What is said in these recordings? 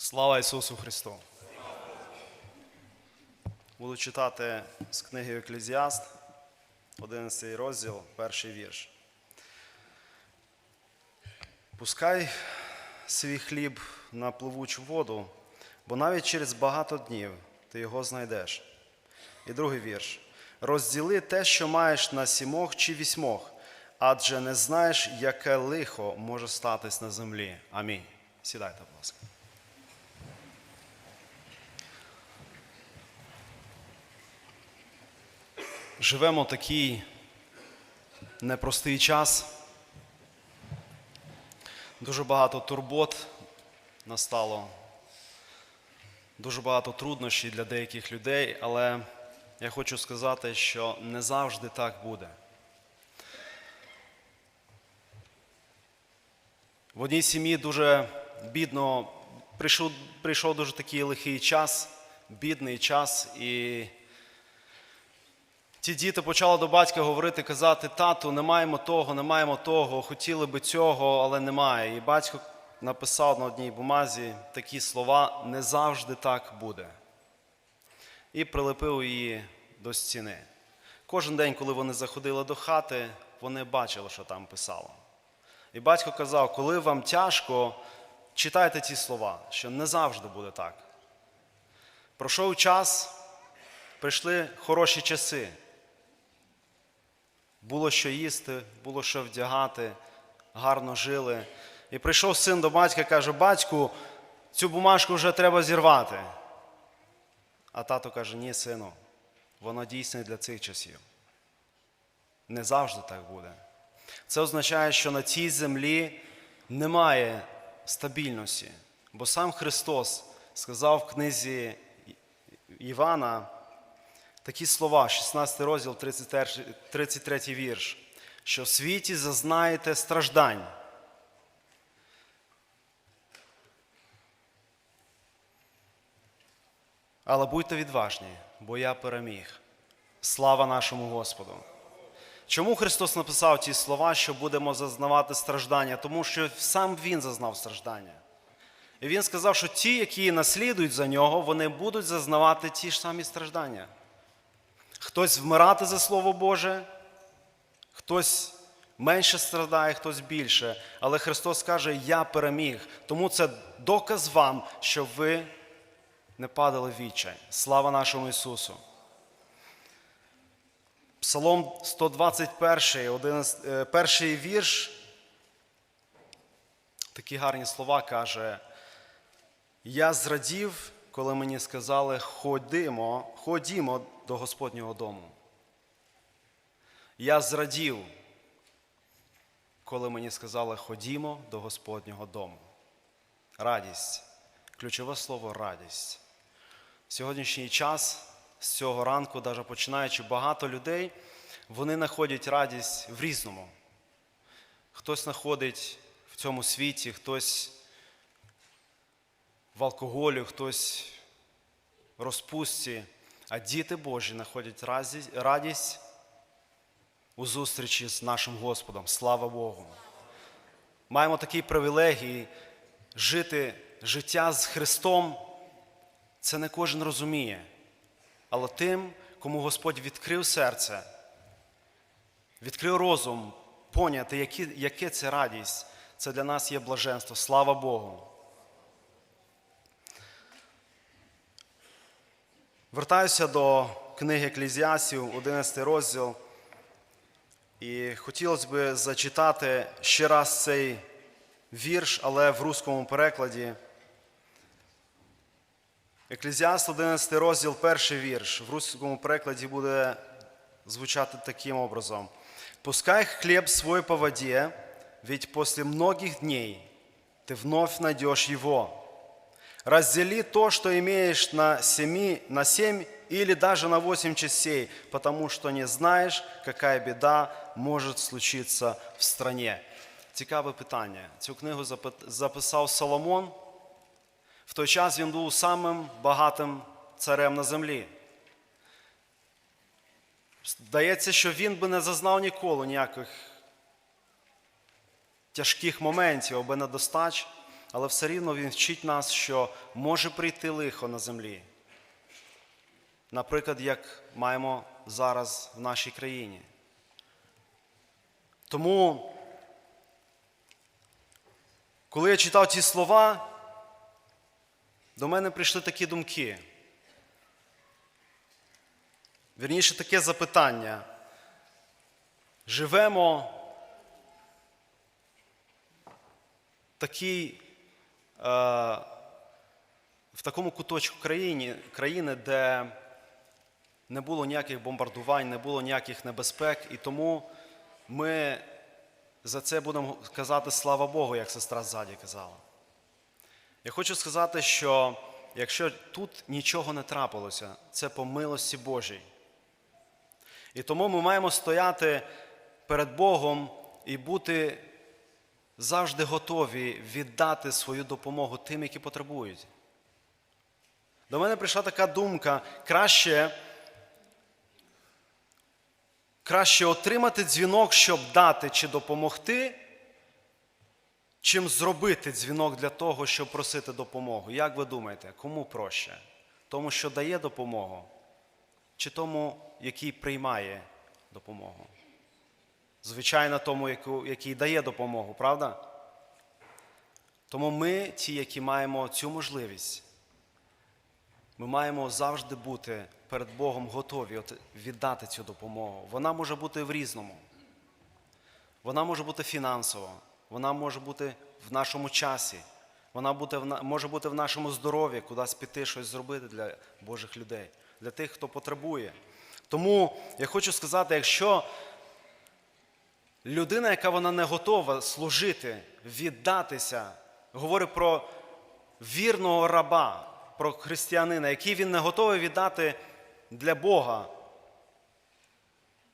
Слава Ісусу Христу! Буду читати з книги Еклезіаст, 11 розділ, перший вірш. Пускай свій хліб на пливучу воду, бо навіть через багато днів ти його знайдеш. І другий вірш. Розділи те, що маєш на сімох чи вісьмох, адже не знаєш, яке лихо може статись на землі. Амінь. Сідайте, будь ласка. Живемо такий непростий час. Дуже багато турбот настало, дуже багато труднощів для деяких людей, але я хочу сказати, що не завжди так буде. В одній сім'ї дуже бідно прийшов, прийшов дуже такий лихий час, бідний час, і ті діти почали до батька говорити, казати, тату, не маємо того, не маємо того, хотіли би цього, але немає. І батько написав на одній бумазі такі слова не завжди так буде. І прилепив її до стіни. Кожен день, коли вони заходили до хати, вони бачили, що там писало. І батько казав, коли вам тяжко, читайте ці слова, що не завжди буде так. Пройшов час, прийшли хороші часи. Було що їсти, було що вдягати, гарно жили. І прийшов син до батька каже: батьку, цю бумажку вже треба зірвати. А тато каже: ні, сину, воно дійсне для цих часів. Не завжди так буде. Це означає, що на цій землі немає стабільності. Бо сам Христос сказав в книзі Івана такі слова, 16 розділ, 33 вірш, що в світі зазнаєте страждань. Але будьте відважні, бо я переміг. Слава нашому Господу! Чому Христос написав ці слова, що будемо зазнавати страждання? Тому що сам Він зазнав страждання. І Він сказав, що ті, які наслідують за нього, вони будуть зазнавати ті ж самі страждання. Хтось вмирати за Слово Боже, хтось менше страдає, хтось більше. Але Христос каже, я переміг. Тому це доказ вам, що ви не падали в відчай. Слава нашому Ісусу! Псалом 121, 11, е, перший вірш. Такі гарні слова каже. Я зрадів, коли мені сказали, ходімо, ходімо до Господнього дому. Я зрадів, коли мені сказали, ходімо до Господнього дому. Радість. Ключове слово радість. В сьогоднішній час з цього ранку, навіть починаючи, багато людей, вони знаходять радість в різному. Хтось знаходить в цьому світі, хтось в алкоголі, хтось в розпустці, а діти Божі знаходять радість у зустрічі з нашим Господом. Слава Богу! Маємо такий привілегій жити життя з Христом. Це не кожен розуміє. Але тим, кому Господь відкрив серце, відкрив розум, поняти, яке це радість, це для нас є блаженство. Слава Богу. Вертаюся до книги Еклезіасів, 11 розділ. І хотілося б зачитати ще раз цей вірш, але в русскому перекладі. Еклезіаст 11 розділ, перший вірш. В русскому перекладі буде звучати таким образом. «Пускай хлеб свой по воде, ведь после многих дней ты вновь найдешь его. Раздели то, что имеешь на, семи, на семь или даже на восемь частей, потому что не знаешь, какая беда может случиться в стране». Цікаве питання. Цю книгу записав Соломон. В той час він був самим багатим царем на землі. Здається, що він би не зазнав ніколи ніяких тяжких моментів або недостач, але все рівно Він вчить нас, що може прийти лихо на землі. Наприклад, як маємо зараз в нашій країні. Тому, коли я читав ці слова, до мене прийшли такі думки. Вірніше таке запитання. Живемо в такій, в такому куточку країни, країни, де не було ніяких бомбардувань, не було ніяких небезпек, і тому ми за це будемо казати слава Богу, як сестра ззаді казала. Я хочу сказати, що якщо тут нічого не трапилося, це по милості Божій. І тому ми маємо стояти перед Богом і бути завжди готові віддати свою допомогу тим, які потребують. До мене прийшла така думка: краще, краще отримати дзвінок, щоб дати чи допомогти, чим зробити дзвінок для того, щоб просити допомогу. Як ви думаєте, кому проще? Тому, що дає допомогу, чи тому, який приймає допомогу? Звичайно, тому, який дає допомогу, правда? Тому ми, ті, які маємо цю можливість, ми маємо завжди бути перед Богом готові от віддати цю допомогу. Вона може бути в різному. Вона може бути фінансово, вона може бути в нашому часі, вона може бути в нашому здоров'ї, кудись піти щось зробити для Божих людей, для тих, хто потребує. Тому я хочу сказати, якщо людина, яка вона не готова служити, віддатися, говорить про вірного раба, про християнина, який він не готовий віддати для Бога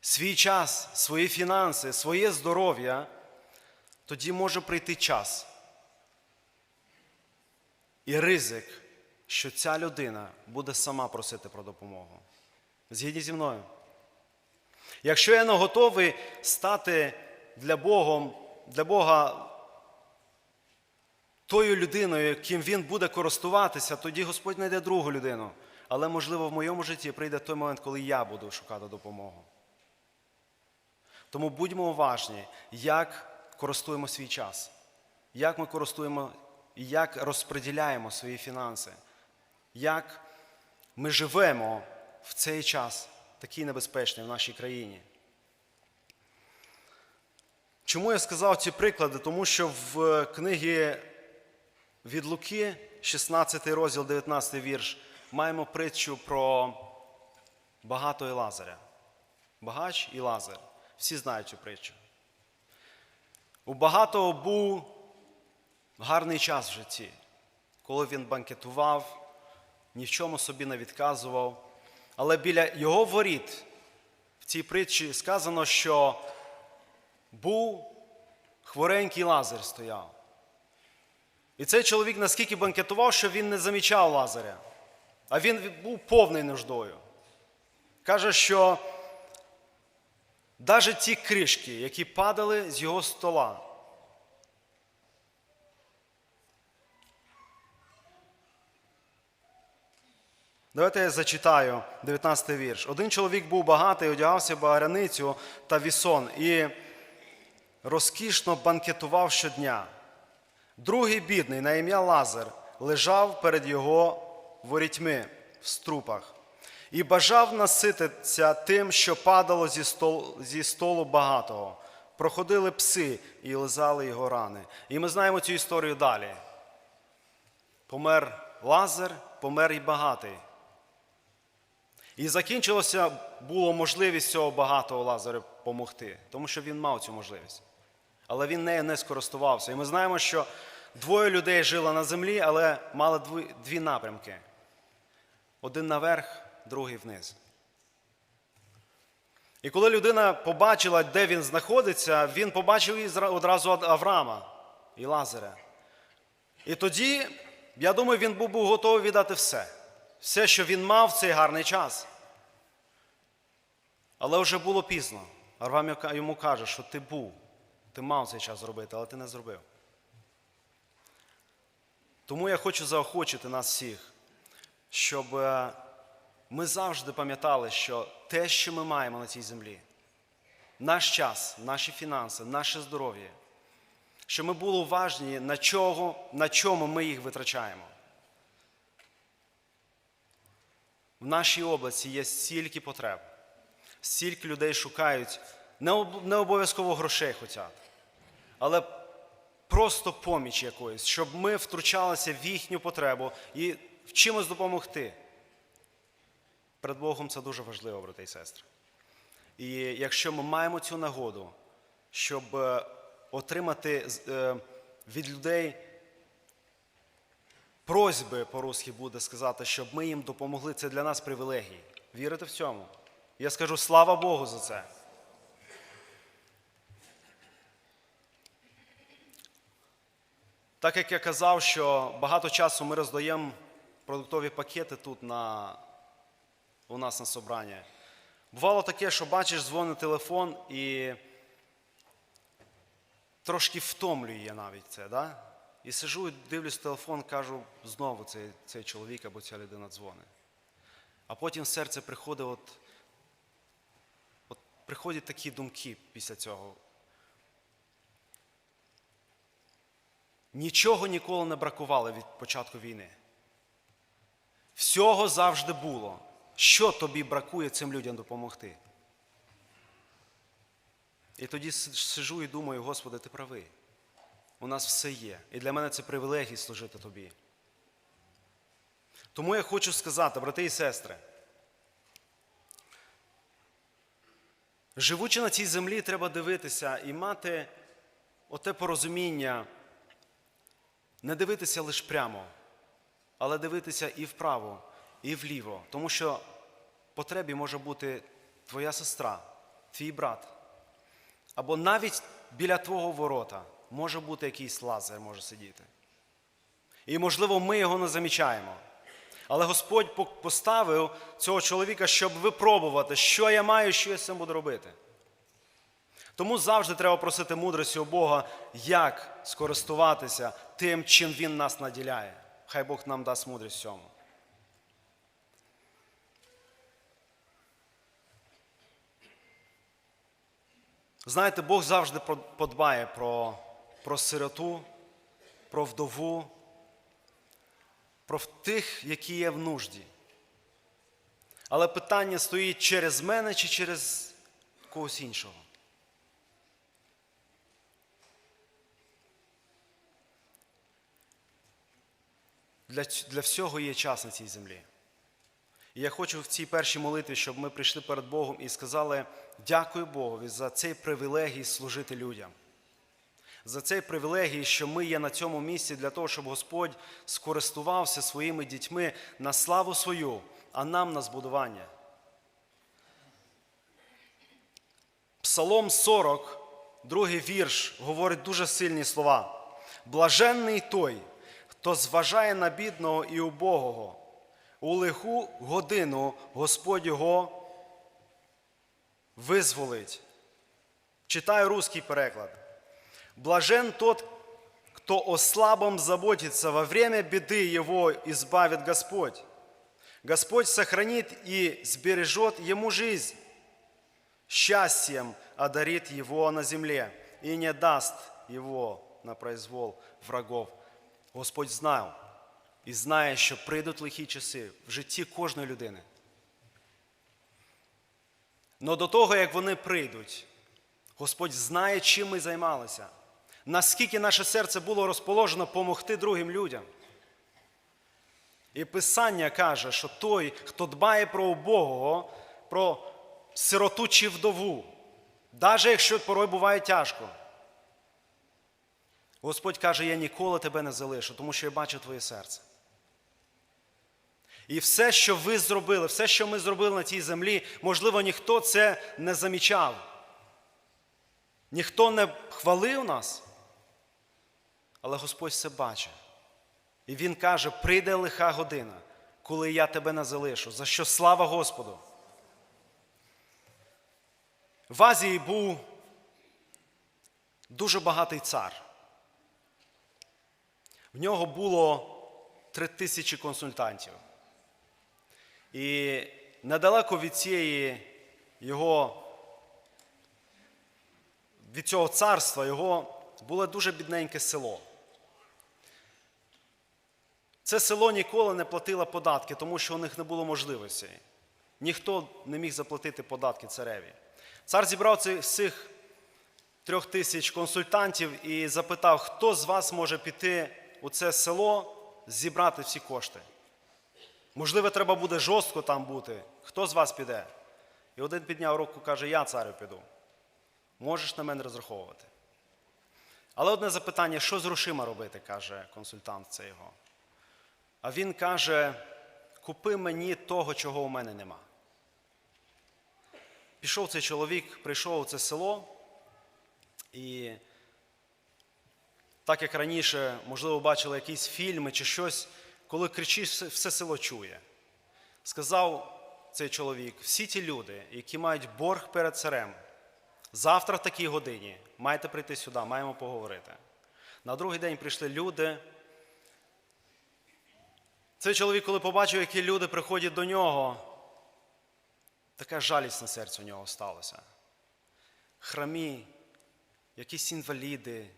свій час, свої фінанси, своє здоров'я, тоді може прийти час і ризик, що ця людина буде сама просити про допомогу. Згідні зі мною. Якщо я не готовий стати для, Богом, для Бога тою людиною, яким він буде користуватися, тоді Господь знайде другу людину. Але, можливо, в моєму житті прийде той момент, коли я буду шукати допомогу. Тому будьмо уважні, як користуємо свій час, як ми користуємо і як розподіляємо свої фінанси, як ми живемо в цей час, такий небезпечний в нашій країні. Чому я сказав ці приклади? Тому що в книгі від Луки, 16 розділ, 19 вірш, маємо притчу про багато і Лазаря. Багач і Лазар. Всі знають цю притчу. У багатого був гарний час в житті, коли він банкетував, ні в чому собі не відказував. Але біля його воріт в цій притчі сказано, що був хворенький Лазар стояв. І цей чоловік наскільки банкетував, що він не замічав Лазаря, а він був повний нуждою. Каже, що навіть ті кришки, які падали з його стола, Давайте я зачитаю 19 вірш. Один чоловік був багатий, одягався багряницю та вісон і розкішно банкетував щодня. Другий бідний на ім'я Лазар лежав перед його ворітьми в струпах і бажав насититися тим, що падало зі столу, зі столу багатого. Проходили пси і лизали його рани. І ми знаємо цю історію далі. Помер Лазар, помер і багатий. І закінчилося, було можливість цього багатого Лазаря помогти, тому що він мав цю можливість. Але він нею не скористувався. І ми знаємо, що двоє людей жили на землі, але мали дві, напрямки: один наверх, другий вниз. І коли людина побачила, де він знаходиться, він побачив зра- одразу Авраама і Лазаря. І тоді, я думаю, він був готовий віддати все. Все, що він мав в цей гарний час. Але вже було пізно. Яка- йому каже, що ти був, ти мав цей час зробити, але ти не зробив. Тому я хочу заохочити нас всіх, щоб е, ми завжди пам'ятали, що те, що ми маємо на цій землі, наш час, наші фінанси, наше здоров'я, щоб ми були уважні, на, чого, на чому ми їх витрачаємо. В нашій області є стільки потреб, стільки людей шукають, не обов'язково грошей хочуть, але просто поміч якоїсь, щоб ми втручалися в їхню потребу і в чимось допомогти. Перед Богом це дуже важливо, брати і сестри. І якщо ми маємо цю нагоду, щоб е, отримати е, від людей просьби по-русски буде сказати, щоб ми їм допомогли, це для нас привілегії. Вірите в цьому? Я скажу слава Богу за це. Так як я казав, що багато часу ми роздаємо продуктові пакети тут на, у нас на собранні. Бувало таке, що бачиш, дзвонить телефон і трошки втомлює навіть це. Да? І сижу і дивлюсь телефон, кажу, знову цей, цей чоловік або ця людина дзвонить. А потім в серце приходить, от, от приходять такі думки після цього. Нічого ніколи не бракувало від початку війни. Всього завжди було. Що тобі бракує цим людям допомогти? І тоді сижу і думаю, Господи, ти правий. У нас все є. І для мене це привілегій служити тобі. Тому я хочу сказати, брати і сестри, живучи на цій землі, треба дивитися і мати оте порозуміння, не дивитися лише прямо, але дивитися і вправо, і вліво. Тому що потребі може бути твоя сестра, твій брат. Або навіть біля твого ворота може бути якийсь лазер, може сидіти. І, можливо, ми його не замічаємо. Але Господь поставив цього чоловіка, щоб випробувати, що я маю, що я з цим буду робити. Тому завжди треба просити мудрості у Бога, як скористуватися тим, чим Він нас наділяє. Хай Бог нам дасть мудрість в цьому. Знаєте, Бог завжди подбає про, про сироту, про вдову, про тих, які є в нужді. Але питання стоїть через мене чи через когось іншого. Для, для всього є час на цій землі. І я хочу в цій першій молитві, щоб ми прийшли перед Богом і сказали дякую Богові за цей привілегій служити людям. За цей привілегій, що ми є на цьому місці для того, щоб Господь скористувався своїми дітьми на славу свою, а нам на збудування. Псалом 40, другий вірш, говорить дуже сильні слова. Блаженний той, хто зважає на бідного і убогого. У лиху годину Господь його визволить. Читаю русский переклад. Блажен тот, кто о слабом заботится, во время беды его избавит Господь. Господь сохранит и сбережет ему жизнь. Счастьем одарит его на земле и не даст его на произвол врагов. Господь знав і знає, що прийдуть лихі часи в житті кожної людини. Но до того, як вони прийдуть, Господь знає, чим ми займалися, наскільки наше серце було розположено допомогти другим людям. І Писання каже, що той, хто дбає про убогого, про сироту чи вдову, навіть якщо порой буває тяжко, Господь каже, я ніколи тебе не залишу, тому що я бачу твоє серце. І все, що ви зробили, все, що ми зробили на цій землі, можливо, ніхто це не замічав. Ніхто не хвалив нас, але Господь все бачить. І Він каже: прийде лиха година, коли я тебе не залишу. За що слава Господу. В Азії був дуже багатий цар. В нього було три тисячі консультантів. І недалеко від цієї його, від цього царства його було дуже бідненьке село. Це село ніколи не платило податки, тому що у них не було можливості. Ніхто не міг заплатити податки цареві. Цар зібрав цих трьох тисяч консультантів і запитав, хто з вас може піти у це село, зібрати всі кошти. Можливо, треба буде жорстко там бути. Хто з вас піде? І один підняв руку каже: Я царю піду. Можеш на мене розраховувати. Але одне запитання: що з грошима робити, каже консультант це його. А він каже: купи мені того, чого у мене нема. Пішов цей чоловік, прийшов у це село, і так як раніше, можливо, бачили якісь фільми чи щось, коли кричиш, все- село чує. Сказав цей чоловік: всі ті люди, які мають борг перед царем, завтра в такій годині маєте прийти сюди, маємо поговорити. На другий день прийшли люди. Цей чоловік, коли побачив, які люди приходять до нього, така жалість на серці у нього сталося. Храмі, якісь інваліди,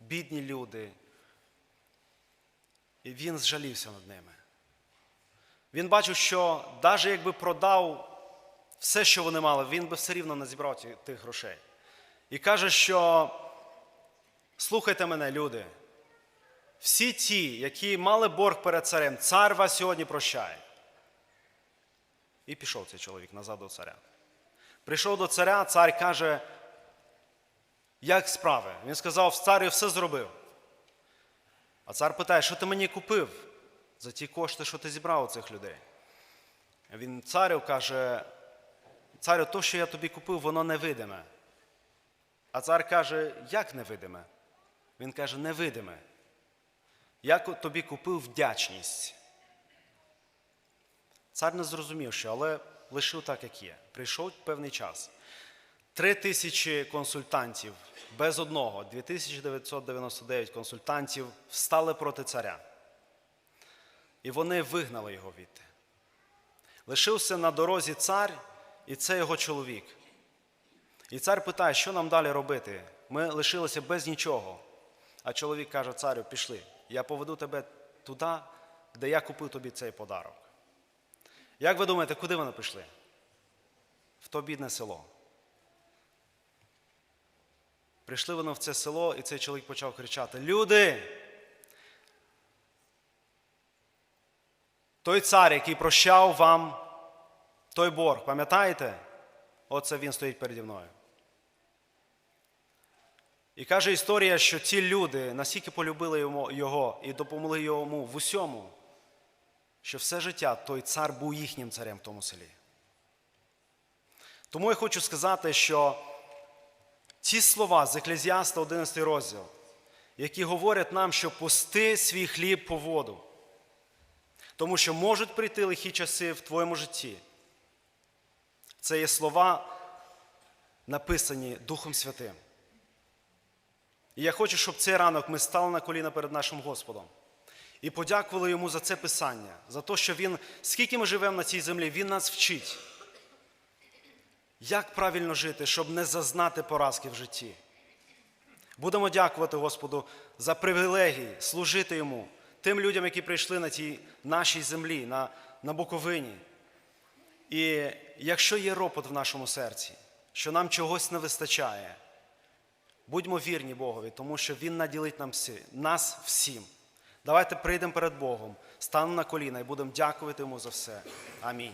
бідні люди. І він зжалівся над ними. Він бачив, що навіть якби продав все, що вони мали, він би все рівно не зібрав тих грошей. І каже, що слухайте мене, люди. Всі ті, які мали борг перед царем, цар вас сьогодні прощає. І пішов цей чоловік назад до царя. Прийшов до царя, цар каже, як справи? Він сказав, цар я все зробив. А цар питає, що ти мені купив за ті кошти, що ти зібрав у цих людей? Він царю каже, царю, то, що я тобі купив, воно невидиме. А цар каже, як невидиме? Він каже, невидиме. Я тобі купив вдячність. Цар не зрозумів, що, але лишив так, як є. Прийшов певний час. Три тисячі консультантів без одного, 2999 консультантів встали проти царя. І вони вигнали його відти. Лишився на дорозі цар і це його чоловік. І цар питає, що нам далі робити? Ми лишилися без нічого. А чоловік каже, царю, пішли, я поведу тебе туди, де я купив тобі цей подарок. Як ви думаєте, куди вони пішли? В то бідне село. Прийшли вони в це село, і цей чоловік почав кричати: Люди! Той цар, який прощав вам той борг, пам'ятаєте? Оце він стоїть переді мною. І каже історія, що ці люди настільки полюбили його і допомогли йому в усьому, що все життя той цар був їхнім царем в тому селі. Тому я хочу сказати, що ті слова з Еклезіаста 11 розділ, які говорять нам, що пусти свій хліб по воду, тому що можуть прийти лихі часи в твоєму житті. Це є слова, написані Духом Святим. І я хочу, щоб цей ранок ми стали на коліна перед нашим Господом і подякували йому за це писання, за те, що Він, скільки ми живемо на цій землі, Він нас вчить. Як правильно жити, щоб не зазнати поразки в житті? Будемо дякувати Господу за привілегії служити Йому, тим людям, які прийшли на цій нашій землі, на, на Буковині. І якщо є ропот в нашому серці, що нам чогось не вистачає, будьмо вірні Богові, тому що Він наділить нам всі, нас всім. Давайте прийдемо перед Богом, станемо на коліна і будемо дякувати Йому за все. Амінь.